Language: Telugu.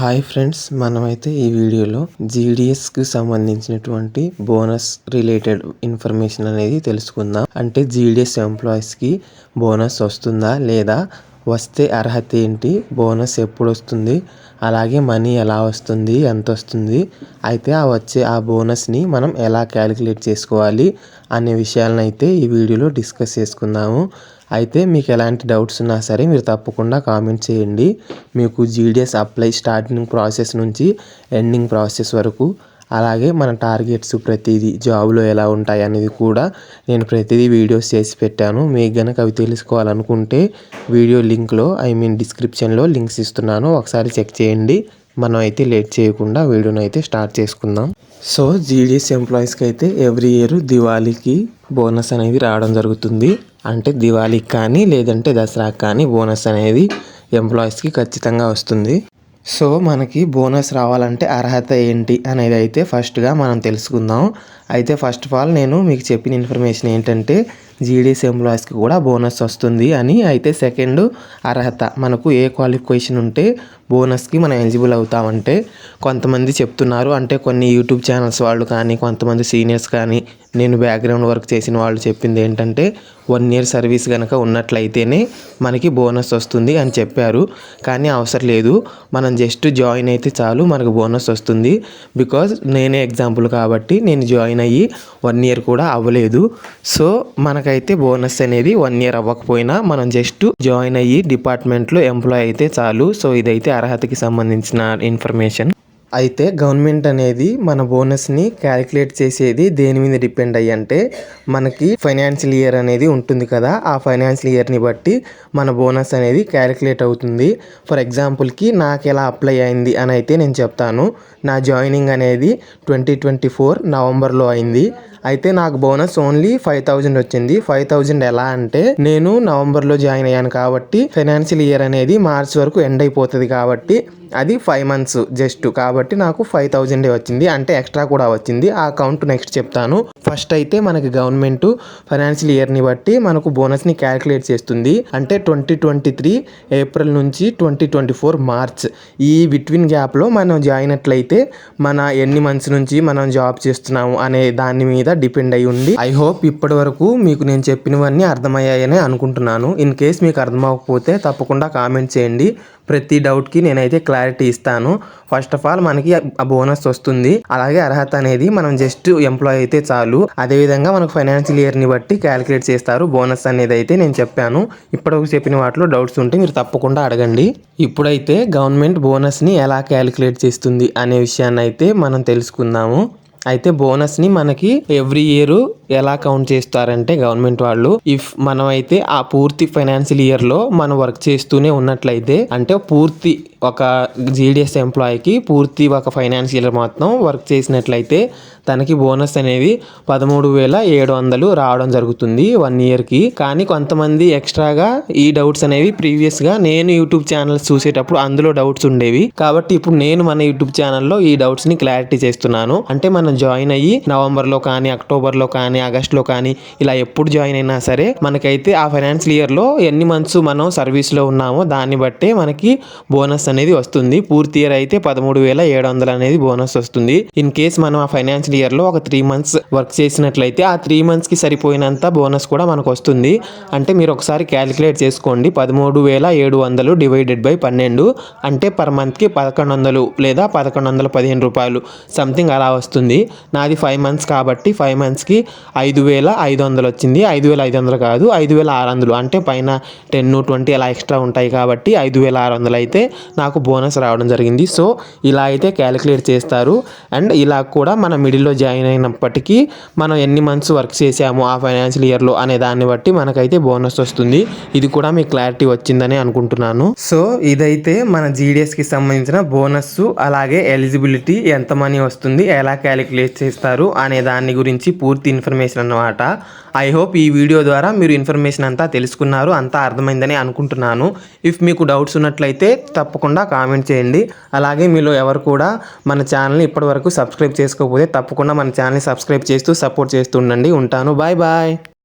హాయ్ ఫ్రెండ్స్ మనమైతే ఈ వీడియోలో జీడిఎస్కి సంబంధించినటువంటి బోనస్ రిలేటెడ్ ఇన్ఫర్మేషన్ అనేది తెలుసుకుందాం. అంటే జీడిఎస్ ఎంప్లాయీస్కి బోనస్ వస్తుందా లేదా వస్తే అర్హత ఏంటి? బోనస్ ఎప్పుడు వస్తుంది అలాగే మనీ ఎలా వస్తుంది? ఎంత వస్తుంది అయితే ఆ వచ్చే ఆ బోనస్ని మనం ఎలా క్యాలిక్యులేట్ చేసుకోవాలి? అనే విషయాలను అయితే ఈ వీడియోలో డిస్కస్ చేసుకుందాము. అయితే మీకు ఎలాంటి డౌట్స్ ఉన్నా సరే మీరు తప్పకుండా కామెంట్ చేయండి. మీకు జీడిఎస్ అప్లై స్టార్టింగ్ ప్రాసెస్ నుంచి ఎండింగ్ ప్రాసెస్ వరకు అలాగే మన టార్గెట్స్ ప్రతిదీ జాబ్లో ఎలా ఉంటాయి అనేది కూడా నేను ప్రతిదీ వీడియోస్ చేసి పెట్టాను. మీకు గనక అవి తెలుసుకోవాలనుకుంటే వీడియో లింక్లో ఐ మీన్ డిస్క్రిప్షన్లో లింక్స్ ఇస్తున్నాను. ఒకసారి చెక్ చేయండి. మనం అయితే లేట్ చేయకుండా వీడియోని అయితే స్టార్ట్ చేసుకుందాం. సో జీడిఎస్ ఎంప్లాయీస్కి అయితే ఎవ్రీ ఇయర్ దివాళీకి బోనస్ అనేది రావడం జరుగుతుంది. అంటే దివాళీకి కానీ లేదంటే దసరాకి కానీ బోనస్ అనేది ఎంప్లాయీస్కి ఖచ్చితంగా వస్తుంది. సో మనకి బోనస్ రావాలంటే అర్హత ఏంటి అనేది అయితే ఫస్ట్గా మనం తెలుసుకుందాం. అయితే ఫస్ట్ ఆఫ్ ఆల్ నేను మీకు చెప్పిన ఇన్ఫర్మేషన్ ఏంటంటే జీడీఎస్ ఎంప్లాయీస్కి కూడా బోనస్ వస్తుంది అని అయితే సెకండ్ అర్హత మనకు ఏ క్వాలిఫికేషన్ ఉంటే బోనస్కి మనం ఎలిజిబుల్ అవుతామంటే కొంతమంది చెప్తున్నారు. అంటే కొన్ని యూట్యూబ్ ఛానల్స్ వాళ్ళు కానీ కొంతమంది సీనియర్స్ కానీ నేను బ్యాక్గ్రౌండ్ వర్క్ చేసిన వాళ్ళు చెప్పింది ఏంటంటే వన్ ఇయర్ సర్వీస్ కనుక ఉన్నట్లయితేనే మనకి బోనస్ వస్తుంది అని చెప్పారు. కానీ అవసరం లేదు. మనం జస్ట్ జాయిన్ అయితే చాలు మనకు బోనస్ వస్తుంది. బికాజ్ నేనే ఎగ్జాంపుల్ కాబట్టి నేను జాయిన్ అయ్యి వన్ ఇయర్ కూడా అవ్వలేదు. సో మనకైతే బోనస్ అనేది వన్ ఇయర్ అవ్వకపోయినా మనం జస్ట్ జాయిన్ అయ్యి డిపార్ట్మెంట్లో ఎంప్లాయ్ అయితే చాలు. సో ఇదైతే అర్హతకి సంబంధించిన ఇన్ఫర్మేషన్. అయితే గవర్నమెంట్ అనేది మన బోనస్ని క్యాలిక్యులేట్ చేసేది దేని మీద డిపెండ్ అయ్యి అంటే మనకి ఫైనాన్షియల్ ఇయర్ అనేది ఉంటుంది కదా ఆ ఫైనాన్షియల్ ఇయర్ని బట్టి మన బోనస్ అనేది క్యాలిక్యులేట్ అవుతుంది. ఫర్ ఎగ్జాంపుల్కి నాకు ఎలా అప్లై అయింది అని అయితే నేను చెప్తాను. నా జాయినింగ్ అనేది ట్వంటీ ట్వంటీ ఫోర్ నవంబర్లో అయింది. అయితే నాకు బోనస్ ఓన్లీ ఫైవ్ థౌజండ్ వచ్చింది. ఫైవ్ థౌజండ్ ఎలా అంటే నేను నవంబర్లో జాయిన్ అయ్యాను కాబట్టి ఫైనాన్షియల్ ఇయర్ అనేది మార్చ్ వరకు ఎండ్ అయిపోతుంది కాబట్టి అది ఫైవ్ మంత్స్ జస్ట్ కాబట్టి నాకు ఫైవ్ థౌజండే వచ్చింది. అంటే ఎక్స్ట్రా కూడా వచ్చింది. ఆ అకౌంట్ నెక్స్ట్ చెప్తాను. ఫస్ట్ అయితే మనకి గవర్నమెంట్ ఫైనాన్షియల్ ఇయర్ని బట్టి మనకు బోనస్ని క్యాలిక్యులేట్ చేస్తుంది. అంటే ట్వంటీ ట్వంటీ త్రీ ఏప్రిల్ నుంచి ట్వంటీ ట్వంటీ ఫోర్ మార్చ్. ఈ బిట్వీన్ గ్యాప్లో మనం జాయిన్ అట్లయితే మన ఎన్ని మంత్స్ నుంచి మనం జాబ్ చేస్తున్నాము అనే దాని మీద డిపెండ్ అయి ఉంది. ఐ హోప్ ఇప్పటి వరకు మీకు నేను చెప్పినవన్నీ అర్థమయ్యాయని అనుకుంటున్నాను. ఇన్ కేస్ మీకు అర్థం అవ్వకపోతే తప్పకుండా కామెంట్ చేయండి. ప్రతి డౌట్కి నేనైతే క్లారిటీ ఇస్తాను. ఫస్ట్ ఆఫ్ ఆల్ మనకి ఆ బోనస్ వస్తుంది. అలాగే అర్హత అనేది మనం జస్ట్ ఎంప్లాయ్ అయితే చాలు. అదేవిధంగా మనకు ఫైనాన్షియల్ ఇయర్ని బట్టి క్యాలిక్యులేట్ చేస్తారు. బోనస్ అనేది అయితే నేను చెప్పాను. ఇప్పటివరకు చెప్పిన వాటిలో డౌట్స్ ఉంటే మీరు తప్పకుండా అడగండి. ఇప్పుడైతే గవర్నమెంట్ బోనస్ని ఎలా క్యాలిక్యులేట్ చేస్తుంది అనే విషయాన్ని అయితే మనం తెలుసుకుందాము. అయితే బోనస్ని మనకి ఎవ్రీ ఇయర్ ఎలా కౌంట్ చేస్తారంటే గవర్నమెంట్ వాళ్ళు ఇఫ్ మనం అయితే ఆ పూర్తి ఫైనాన్షియల్ ఇయర్లో మనం వర్క్ చేస్తూనే ఉన్నట్లయితే అంటే పూర్తి ఒక జీడిఎస్ ఎంప్లాయీకి పూర్తి ఒక ఫైనాన్షియల్ మొత్తం వర్క్ చేసినట్లయితే తనకి బోనస్ అనేది పదమూడు వేల ఏడు వందలు రావడం జరుగుతుంది వన్ ఇయర్కి కానీ కొంతమంది ఎక్స్ట్రాగా ఈ డౌట్స్ అనేవి ప్రీవియస్గా నేను యూట్యూబ్ ఛానల్స్ చూసేటప్పుడు అందులో డౌట్స్ ఉండేవి. కాబట్టి ఇప్పుడు నేను మన యూట్యూబ్ ఛానల్లో ఈ డౌట్స్ని క్లారిటీ చేస్తున్నాను. అంటే మనం జాయిన్ అయ్యి నవంబర్లో కానీ అక్టోబర్లో కానీ ఆగస్ట్లో కానీ ఇలా ఎప్పుడు జాయిన్ అయినా సరే మనకైతే ఆ ఫైనాన్షియల్ ఇయర్లో ఎన్ని మంత్స్ మనం సర్వీస్లో ఉన్నామో దాన్ని బట్టే మనకి బోనస్ అనేది వస్తుంది. పూర్తి ఇయర్ అయితే పదమూడు వేల ఏడు వందలు అనేది బోనస్ వస్తుంది. ఇన్ కేస్ మనం ఆ ఫైనాన్షియల్ ఇయర్లో ఒక త్రీ మంత్స్ వర్క్ చేసినట్లయితే ఆ త్రీ మంత్స్కి సరిపోయినంత బోనస్ కూడా మనకు వస్తుంది. అంటే మీరు ఒకసారి క్యాలిక్యులేట్ చేసుకోండి. పదమూడు వేల ఏడు వందలు డివైడెడ్ బై పన్నెండు అంటే పర్ మంత్కి పదకొండు వందలు లేదా పదకొండు వందల పదిహేను రూపాయలు సంథింగ్ అలా వస్తుంది. నాది ఫైవ్ మంత్స్ కాబట్టి ఫైవ్ మంత్స్కి ఐదు వేల ఐదు వందలు వచ్చింది. ఐదు వేల ఐదు వందలు కాదు ఐదు వేల ఆరు వందలు. అంటే పైన టెన్ ట్వంటీ అలా ఎక్స్ట్రా ఉంటాయి కాబట్టి ఐదు వేల ఆరు వందలు అయితే నాకు బోనస్ రావడం జరిగింది. సో ఇలా అయితే క్యాలిక్యులేట్ చేస్తారు. అండ్ ఇలా కూడా మన మిడిల్లో జాయిన్ అయినప్పటికీ మనం ఎన్ని మంత్స్ వర్క్ చేసాము ఆ ఫైనాన్షియల్ ఇయర్లో అనే దాన్ని బట్టి మనకైతే బోనస్ వస్తుంది. ఇది కూడా మీకు క్లారిటీ వచ్చిందని అనుకుంటున్నాను. సో ఇదైతే మన జీడిఎస్కి సంబంధించిన బోనస్ అలాగే ఎలిజిబిలిటీ ఎంత మనీ వస్తుంది ఎలా క్యాలిక్యులేట్ చేస్తారు అనే దాని గురించి పూర్తి ఇన్ఫర్మేషన్ అన్నమాట. ఐ హోప్ ఈ వీడియో ద్వారా మీరు ఇన్ఫర్మేషన్ అంతా తెలుసుకున్నారు అంతా అర్థమైందని అనుకుంటున్నాను. ఇఫ్ మీకు డౌట్స్ ఉన్నట్లయితే తప్పకుండా కామెంట్ చేయండి. అలాగే మీలో ఎవరు కూడా మన ఛానల్ని ఇప్పటివరకు సబ్స్క్రైబ్ చేసుకోకపోతే తప్పకుండా మన ఛానల్ని సబ్స్క్రైబ్ చేస్తూ సపోర్ట్ చేస్తూ ఉండండి. ఉంటాను. Bye bye